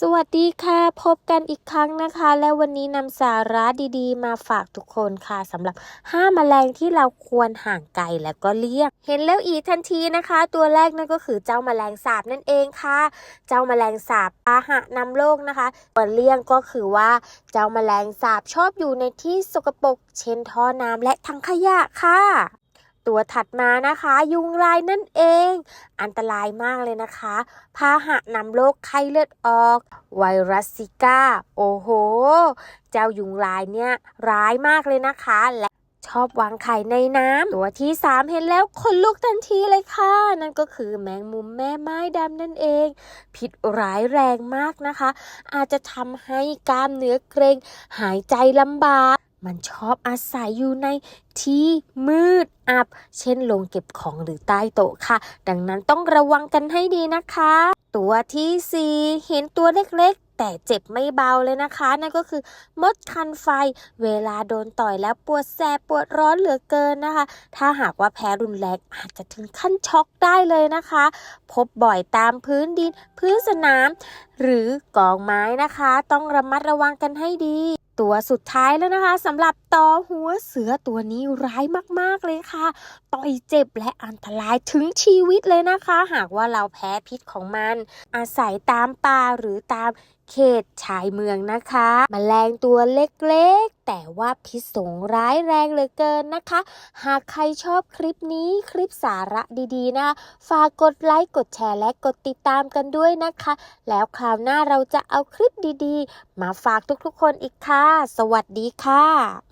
สวัสดีค่ะ พบกันอีกครั้งนะคะ และวันนี้นำสาระดีๆ มาฝากทุกคนค่ะสำหรับ 5 แมลงที่เราควรห่างไกลและก็เลี่ยง เห็นแล้วอีกทันทีนะคะ ตัวแรกนั่นก็คือเจ้าแมลงสาบนั่นเองค่ะ เจ้าแมลงสาบพาหะนำโรคนะคะควรเลี่ยงก็คือว่า เจ้าแมลงสาบชอบอยู่ในที่สกปรกเช่นท่อน้ำและถังขยะค่ะ ตัวถัดมานะคะ ยุงลายนั่นเอง อันตรายมากเลยนะคะพาหะนำโรคไข้เลือดออก ไวรัสซิก้า โอ้โห เจ้ายุงลายเนี่ยร้ายมากเลยนะคะ และชอบวางไข่ในน้ำตัวที่ 3 เห็นแล้วขนลุกทันทีเลยค่ะ นั่นก็คือแมงมุมแม่ไม้ดำนั่นเอง พิษร้ายแรงมากนะคะ อาจจะทำให้กล้ามเนื้อเกรงหายใจลำบาก มันชอบอาศัยอยู่ในที่มืดอับ เช่นลงเก็บของหรือใต้โต๊ะค่ะ ดังนั้นต้องระวังกันให้ดีนะคะ ตัวที่ 4 เห็นตัวเล็กๆแต่เจ็บไม่เบาเลยนะคะ นั่นก็คือมดคันไฟ เวลาโดนต่อยแล้วปวดแสบปวดร้อนเหลือเกินนะคะ ถ้าหากว่าแพ้รุนแรงอาจจะถึงขั้นช็อกได้เลยนะคะ พบบ่อยตามพื้นดิน พื้นสนาม หรือกองไม้นะคะ ต้องระมัดระวังกันให้ดี ตัวสุดท้ายแล้วนะคะสำหรับต่อหัวเสือตัวนี้ร้ายมากๆเลยค่ะ ต่อยเจ็บและอันตรายถึงชีวิตเลยนะคะ หากว่าเราแพ้พิษของมัน อาศัยตามป่าหรือตามเขตชายเมืองนะคะมแมลงตัวเล็กๆ แต่ว่าพิษสงร้ายแรงเหลือเกินนะคะ หากใครชอบคลิปนี้คลิปสาระดีๆนะ ฝากกดไลค์กดแชร์และกดติดตามกันด้วยนะคะ แล้วคราวหน้าเราจะเอาคลิปดีๆ มาฝากทุกๆคนอีกค่ะ สวัสดีค่ะ